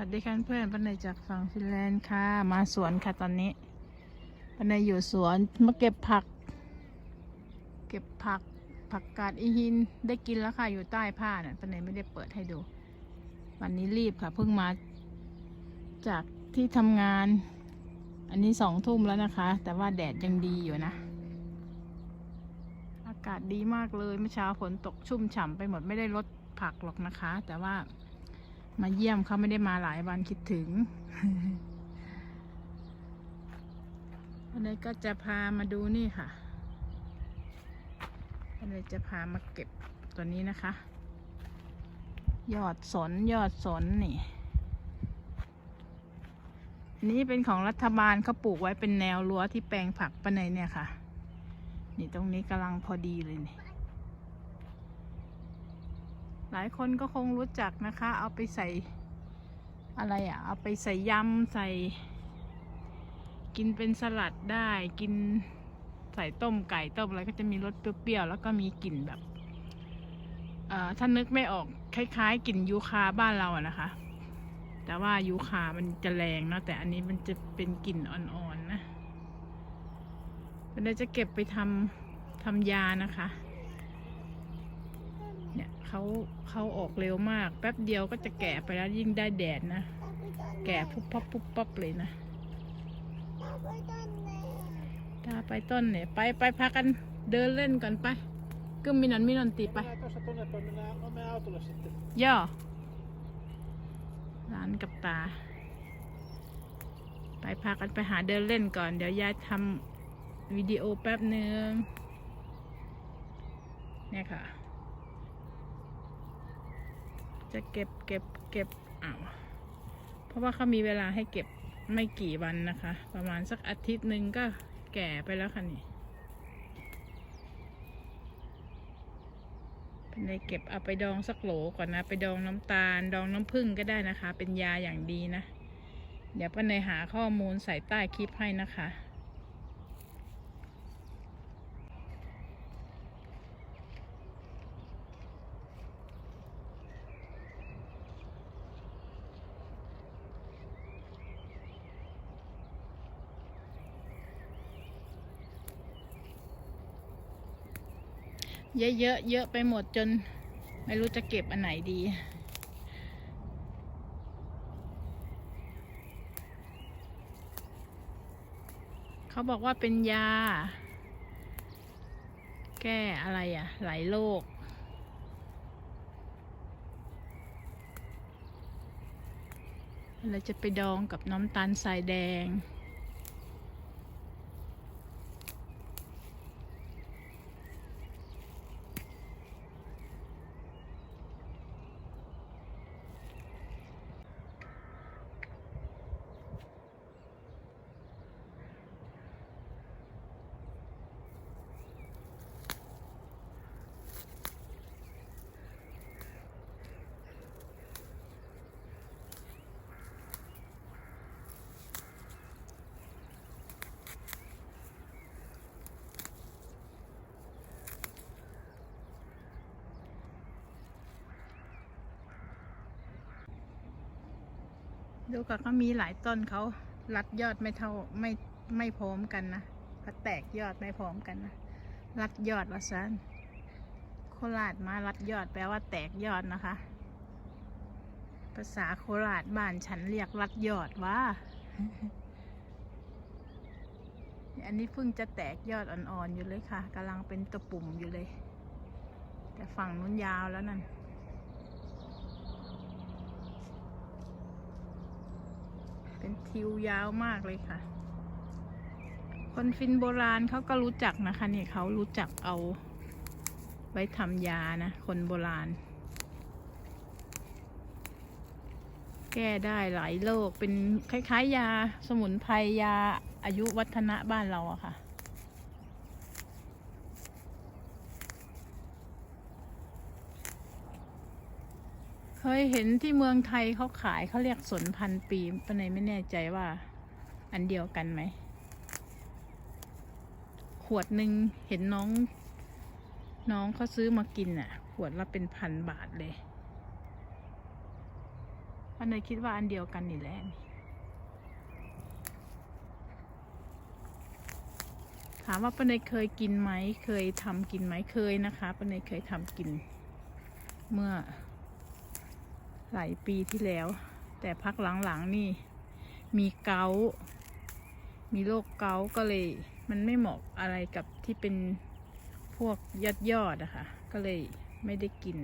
วัสดีค่ะเพื่อนปันในจากฝั่งฟินแลนด์ค่ะ มาสวนค่ะตอนนี้ปันในอยู่สวนมาเก็บผัก เก็บผักผักกาดอีหินได้กินแล้วค่ะอยู่ใต้ผ้าน่ะปันในไม่ได้เปิดให้ดู วันนี้รีบค่ะเพิ่งมาจากที่ทำงาน อันนี้สองทุ่มแล้วนะคะ แต่ว่าแดดยังดีอยู่นะ อากาศดีมากเลยเมื่อเช้าฝนตกชุ่มฉ่ำไปหมดไม่ได้ลดผักหรอกนะคะ แต่ว่า มาเยี่ยมเขาไม่ได้มาหลายวันคิดถึง วันนี้ก็จะพามาดูนี่ค่ะวันนี้จะพามาเก็บตัวนี้นะคะ ยอดสนยอดสนนี่อันนี้เป็นของรัฐบาลเขาปลูกไว้เป็นแนวรั้วที่แปลงผักปะในเนี่ยค่ะ นี่ตรงนี้กำลังพอดีเลยนี่ หลายคนก็คงรู้จักนะคะ เอาไปใส่อะไรอะ่ะเอาไปใส่ยำใส่ กินเป็นสลัดได้กินใส่ต้มไก่ต้มอะไรก็จะมีรสเปรี้ยวๆแล้วก็มีกลิ่นแบบเอ่อถ้านึกไม่ออกคล้ายๆกลิ่นยูคาบ้านเราอะนะคะ แต่ว่ายูคามันจะแรงเนาะแต่อันนี้มันจะเป็นกลิ่นอ่อนๆนะเราจะเก็บไปทำทำยานะคะ เขาเขาออกเร็วมาก แป๊บเดียวก็จะแก่ไปแล้วยิ่งได้แดดนะ แก่ปุ๊บปั๊บปุ๊บปั๊บเลยนะถ้าไปต้นเนี่ยไปไปพากันเดินเล่นก่อนไปก็มินันมินันตีไปย่อร้านกับตา ไปพากันไปหาเดินเล่นก่อน เดี๋ยวยายทำวิดีโอแป๊บหนึ่งเนี่ยค่ะ จะเก็บเก็บเก็บอ้าวเพราะว่าเขามีเวลาให้เก็บไม่กี่วันนะคะ ประมาณสักอาทิตย์หนึ่งก็แก่ไปแล้วค่ะนี่เป็นในเก็บเอาไปดองสักโหลก่อนนะ ไปดองน้ำตาล ดองน้ำผึ้งก็ได้นะคะ เป็นยาอย่างดีนะ เดี๋ยวป้าเนยหาข้อมูลใส่ใต้คลิปให้นะคะ เยอะๆเยอะไปหมดจน ไม่รู้จะเก็บอันไหนดี เขาบอกว่าเป็นยา แก้อะไรอะ่ะ หลายโรคเราจะไปดองกับน้ำตาลทรายแดง ดูค่ะเขามีหลายต้นเขารัดยอดไม่เท่าไม่ไม่พร้อมกันนะเขาแตกยอดไม่พร้อมกันนะรัดยอดว่าซันโคราชมารัดยอดแปลว่าแตกยอดนะคะ ภาษาโคราชบ้านฉันเรียกรัดยอดว่าอันนี้เพิ่งจะแตกยอดอ่อนๆอยู่เลยค่ะกำลังเป็นตะปุ่มอยู่เลย แต่ฝั่งนู้นยาวแล้วนั่น เป็นทิวยาวมากเลยค่ะ คนฟินโบราณเขาก็รู้จักนะคะเนี่ยเขารู้จักเอาไว้ทำยานะ คนโบราณ แก้ได้หลายโรคเป็นคล้ายๆ ยาสมุนไพรยาอายุวัฒนะบ้านเราอะค่ะ เคยเห็นที่เมืองไทยเขาขายเขาเรียกสนพันปีปะเนยไม่แน่ใจว่า อันเดียวกันไหม ขวดหนึ่งเห็นน้อง น้องเขาซื้อมากินอะ ขวดละเป็นพันบาทเลยป้าเนยคิดว่าอันเดียวกันนี่แหละถามว่าป้าเนยเคยกินไหม เคยทำกินไหม เคยนะคะป้าเนยเคยทำกิน เมื่อ หลายปีที่แล้ว แต่พักหลังๆนี่มีเกาต์มีโรคเกาต์ก็เลย มันไม่เหมาะอะไรกับที่เป็นพวกยอดยอดๆอะค่ะ ก็เลยไม่ได้กิน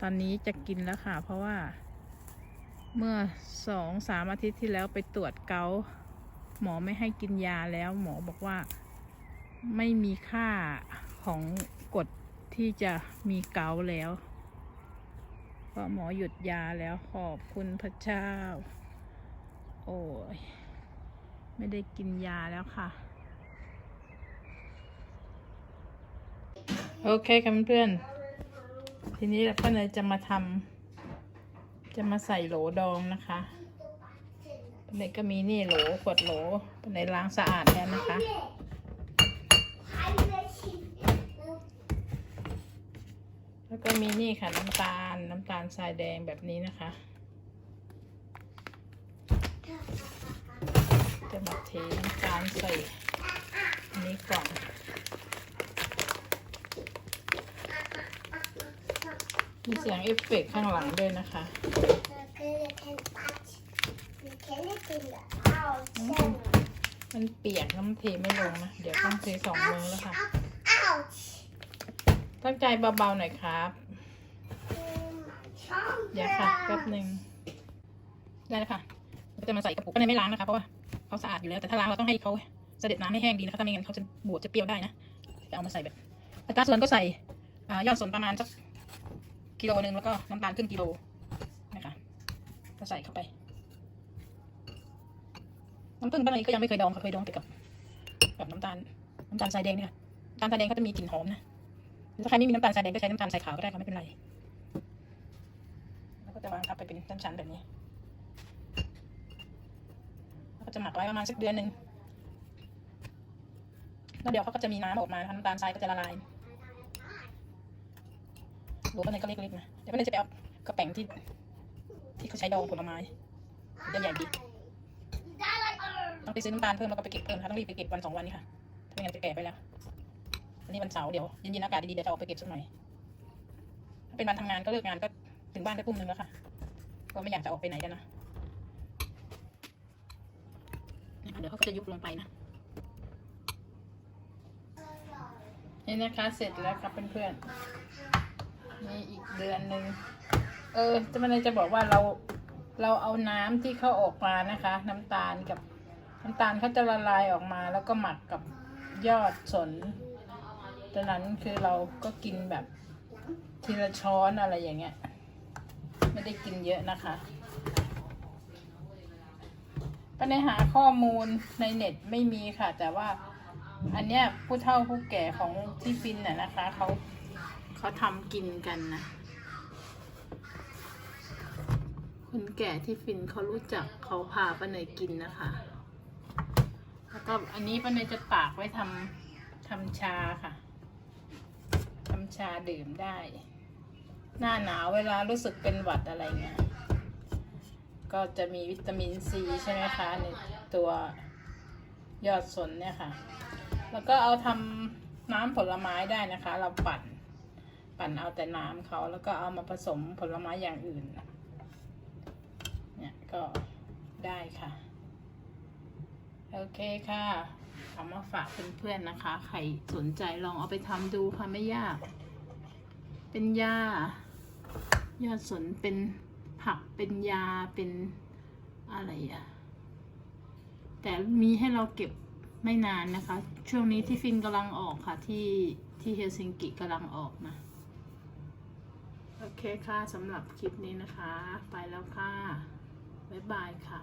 ตอนนี้จะกินแล้วค่ะ เพราะว่า เมื่อสองสามอาทิตย์ที่แล้วไปตรวจเกาต์หมอไม่ให้กินยาแล้ว หมอบอกว่าไม่มีค่าของกรดที่จะมีเกาแล้ว ราะหมอหยุดยาแล้วขอบคุณพระเจ้า โอ้ย ไม่ได้กินยาแล้วค่ะ โอเคค่ะเพื่อนทีนี้ป้าเนยจะมาทำจะมาใส่โหลดองนะคะป้าเนยก็มีนี่โหลขวดโหลป้าเนยล้างสะอาดแล้วนะคะ แล้วก็มีนี่ค่ะน้ำตาลน้ำตาลทรายแดงแบบนี้นะคะ จะมาเทน้ำตาลใส่อันนี้ก่อนมีเสียงเอฟเฟกต์ข้างหลังด้วยนะคะมันเปียกน้ำเทไม่ลงนะ เดี๋ยวต้องเทสองมือแล้วค่ะ ตั้งใจเบาๆหน่อยครับเดี๋ยวค่ะแป๊บหนึ่งได้แล้วค่ะเราจะมาใส่กระปุกก็ไม่ล้างนะคะเพราะว่าเขาสะอาดอยู่แล้วแต่ถ้าล้างเราต้องให้เขาเสด็จน้ำให้แห้งดีนะคะถ้าไม่งั้นเขาจะบวชจะเปรี้ยวได้นะจะเอามาใส่แบบอัตราส่วนก็ใส่ยอดส่วนประมาณสักกิโลหนึ่งแล้วก็น้ำตาลครึ่งกิโลนะคะก็ใส่เข้าไปน้ำผึ้งบ้านนี้ก็ยังไม่เคยดองค่ะเคยดองแต่กับกับน้ำตาลน้ำตาลทรายแดงเนี่ยค่ะน้ำตาลทรายแดงเขาจะมีกลิ่นหอมนะ ถ้าใครไม่มีน้ำตาลทรายแดงก็ใช้น้ำตาลทรายขาวก็ได้ค่ะไม่เป็นไร แล้วก็จะวางทับไปเป็นชั้นๆแบบนี้ แล้วก็จะหมักไว้ประมาณสักเดือนหนึ่งแล้วเดี๋ยวเขาก็จะมีน้ำออกมาน้ำตาลทรายก็จะละลายโหลป้าเนยก็เล็กๆนะ เดี๋ยวป้าเนยจะไปเอากระแป้งที่ ที่เขาใช้ดองผลไม้เดือนใหญ่ดีต้องไปซื้อน้ำตาลเพิ่มแล้วก็ไปเก็บเพิ่มนะคะต้องรีบไปเก็บวันสองวันนี้ค่ะถ้าไม่งั้นจะแก่ไปแล้ว วันนี้วันเสาร์เดี๋ยวเย็นๆอากาศดีๆเดี๋ยวจะออกไปเก็บสักหน่อย ถ้าเป็นวันทำงานก็เลิกงานก็ถึงบ้านก็ทุ่มหนึงแล้วค่ะ ก็ไม่อยากจะออกไปไหนกันนะนี่ค่ะเดี๋ยวเขาก็จะยุบลงไปนะนี่นะคะเสร็จแล้วครับเพื่อนๆนี่อีกเดือนหนึ่งเออจะม่ได้จะบอกว่าเราเราเอาน้ำที่เขาออกมานะคะ น้ำตาลกับน้ำตาลเขาจะละลายออกมาแล้วก็หมักกับยอดสน ดังนั้นคือเราก็กินแบบทีละช้อนอะไรอย่างเงี้ย ไม่ได้กินเยอะนะคะไปในหาข้อมูลในเน็ตไม่มีค่ะ แต่ว่าอันเนี้ยผู้เฒ่าผู้แก่ของที่ฟินน่ะนะคะเขาเขาทำกินกันนะคนแก่ที่ฟินเขารู้จักเขาพาป้าเนยกินนะคะ แล้วก็อันนี้ป้าเนยจะตากไว้ทำทำชาค่ะำชาดื่มได้ หน้าหนาวเวลารู้สึกเป็นหวัดอะไรเงี้ยก็จะมีวิตามินซีใช่ไหมคะในตัวยอดสนเนี่ยค่ะ แล้วก็เอาทำน้ำผลไม้ได้นะคะ เราปั่น ปั่นเอาแต่น้ำเขาแล้วก็เอามาผสมผลไม้อย่างอื่น เนี่ยก็ได้ค่ะ โอเคค่ะ เอามาฝากเพื่อนๆนะคะ ใครสนใจลองเอาไปทำดูค่ะไม่ยาก เป็นยายอดสนเป็นผักเป็นยาเป็นอะไรอะแต่มีให้เราเก็บไม่นานนะคะ ช่วงนี้ที่ฟินกำลังออกค่ะที่ที่เฮลซิงกิกำลังออกนะโอเคค่ะสำหรับคลิปนี้นะคะ ไปแล้วค่ะ บ๊ายบายค่ะ